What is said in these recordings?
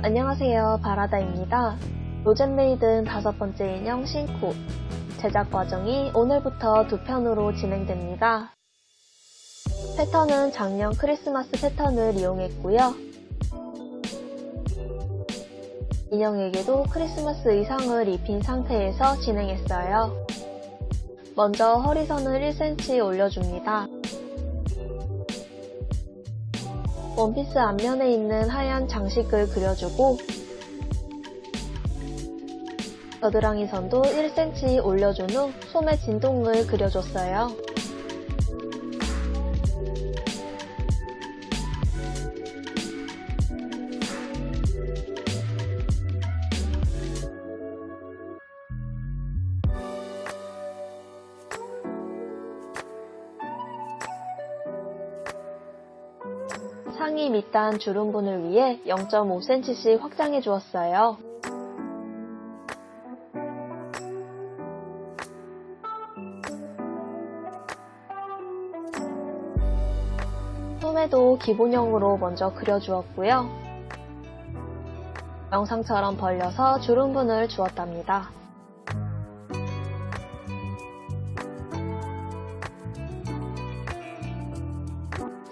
안녕하세요. 바라다입니다. 로젠메이든 다섯 번째 인형 신쿠. 제작 과정이 오늘부터 두 편으로 진행됩니다. 패턴은 작년 크리스마스 패턴을 이용했고요. 인형에게도 크리스마스 의상을 입힌 상태에서 진행했어요. 먼저 허리선을 1cm 올려줍니다. 원피스 앞면에 있는 하얀 장식을 그려주고 겨드랑이 선도 1cm 올려준 후 소매 진동을 그려줬어요. 상의 밑단 주름분을 위해 0.5cm씩 확장해 주었어요. 소매도 기본형으로 먼저 그려주었고요. 영상처럼 벌려서 주름분을 주었답니다.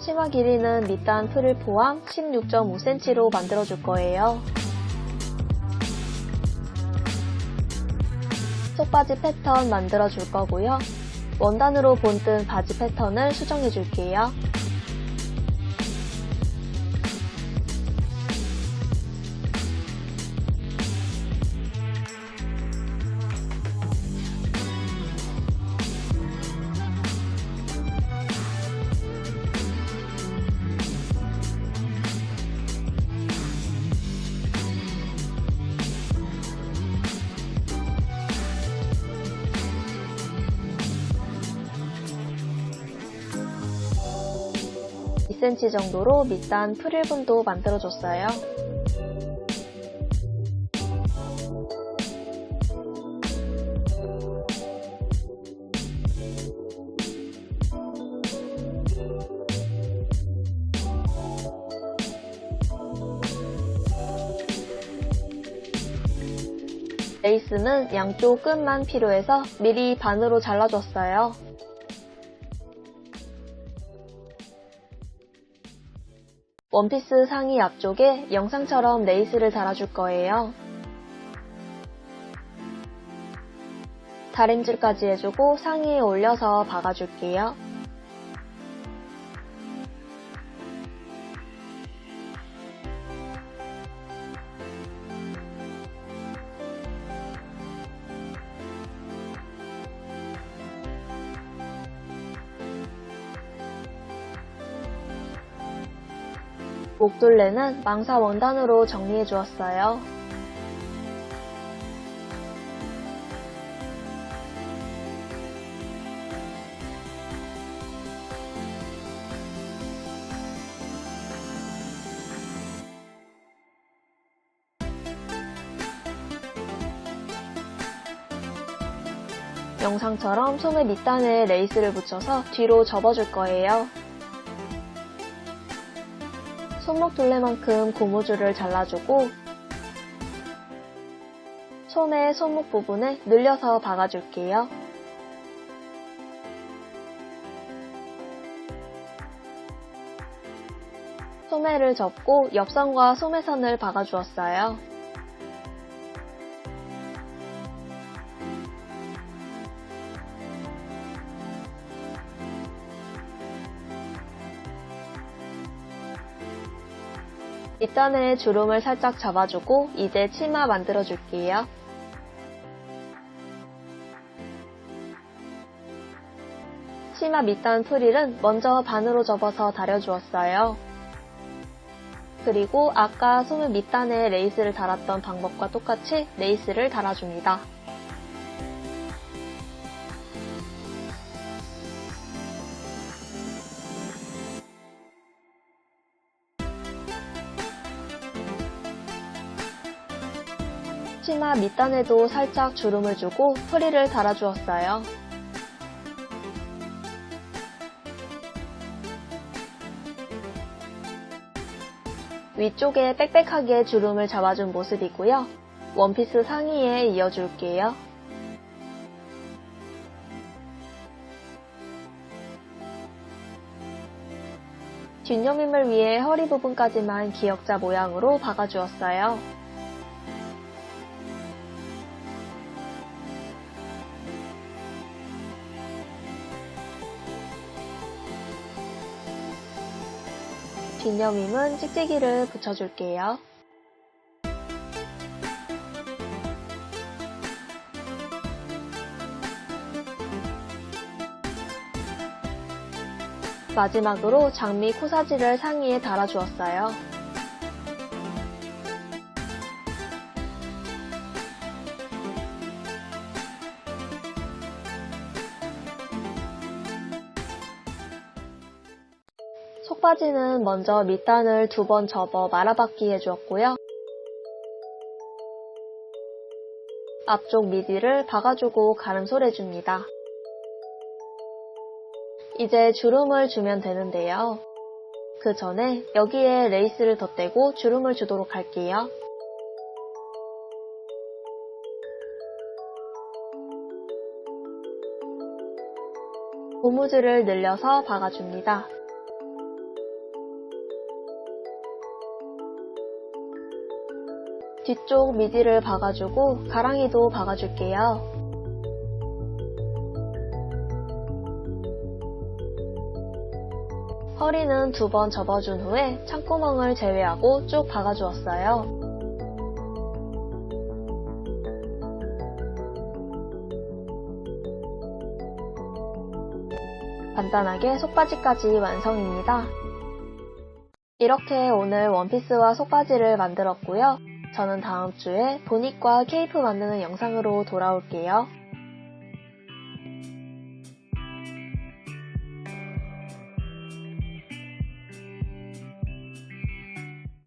치마 길이는 밑단 풀을 포함 16.5cm로 만들어줄 거예요. 속바지 패턴 만들어줄 거고요. 원단으로 본뜬 바지 패턴을 수정해 줄게요. 이 c m 정도로 밑단 프릴분도 만들어줬어요. 레이스는 양쪽 끝만 필요해서 미리 반으로 잘라줬어요. 원피스 상의 앞쪽에 영상처럼 레이스를 달아줄 거예요. 다림질까지 해주고 상의에 올려서 박아줄게요. 목둘레는 망사 원단으로 정리해 주었어요. 영상처럼 소매 밑단에 레이스를 붙여서 뒤로 접어줄 거예요. 손목 둘레만큼 고무줄을 잘라주고 소매 손목 부분에 늘려서 박아줄게요. 소매를 접고 옆선과 소매선을 박아주었어요. 밑단에 주름을 살짝 잡아주고 이제 치마 만들어줄게요. 치마 밑단 프릴은 먼저 반으로 접어서 다려주었어요. 그리고 아까 소매 밑단에 레이스를 달았던 방법과 똑같이 레이스를 달아줍니다. 치마 밑단에도 살짝 주름을 주고 프릴을 달아주었어요. 위쪽에 빽빽하게 주름을 잡아준 모습이고요. 원피스 상의에 이어줄게요. 뒷여밈을 위해 허리 부분까지만 기역자 모양으로 박아주었어요. 뒷여밈은 찍찍이를 붙여줄게요. 마지막으로 장미 코사지를 상의에 달아주었어요. 속바지는 먼저 밑단을 두 번 접어 말아받기 해주었고요. 앞쪽 미디를 박아주고 가름솔 해줍니다. 이제 주름을 주면 되는데요. 그 전에 여기에 레이스를 덧대고 주름을 주도록 할게요. 고무줄을 늘려서 박아줍니다. 뒤쪽 미디를 박아주고 가랑이도 박아줄게요. 허리는 두 번 접어준 후에 창구멍을 제외하고 쭉 박아주었어요. 간단하게 속바지까지 완성입니다. 이렇게 오늘 원피스와 속바지를 만들었고요. 저는 다음 주에 보닛과 케이프 만드는 영상으로 돌아올게요.